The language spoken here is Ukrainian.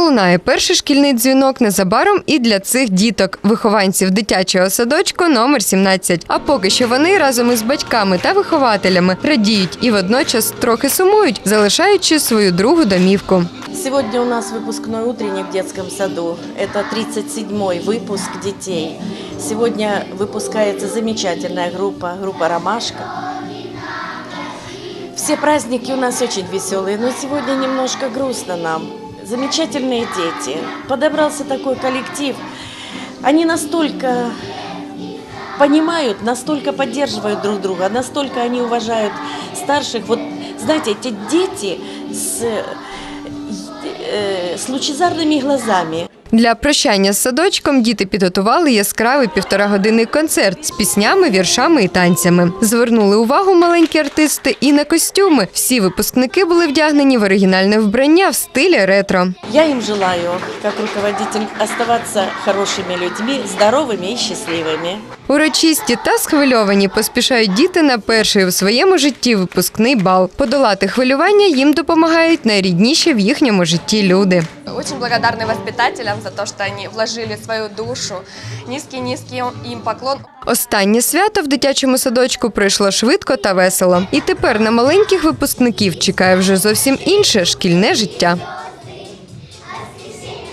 пролунає перший шкільний дзвінок незабаром і для цих діток, вихованців дитячого садочку номер 17. А поки що вони разом із батьками та вихователями радіють і водночас трохи сумують, залишаючи свою другу домівку. Сегодня у нас выпускной утренник в детском саду. Это 37-й выпуск детей. Сегодня выпускается замечательная группа, группа «Ромашка». Все праздники у нас очень веселые, но сегодня немножко грустно нам. Замечательные дети. Подобрался такой коллектив. Они настолько понимают, настолько поддерживают друг друга, настолько они уважают старших. Вот, знаете, эти дети с, э, с лучезарными глазами. Для прощання з садочком діти підготували яскравий півторагодинний концерт з піснями, віршами і танцями. Звернули увагу маленькі артисти і на костюми. Всі випускники були вдягнені в оригінальне вбрання в стилі ретро. Я им желаю, как руководитель, оставаться хорошими людьми, здоровыми и счастливыми. Урочисті та схвильовані поспішають діти на перший у своєму житті випускний бал. Подолати хвилювання їм допомагають найрідніші в їхньому житті люди. Очень благодарны воспитателям за то, що вони вложили свою душу. Низький низький їм поклон. Останнє свято в дитячому садочку пройшло швидко та весело. І тепер на маленьких випускників чекає вже зовсім інше шкільне життя.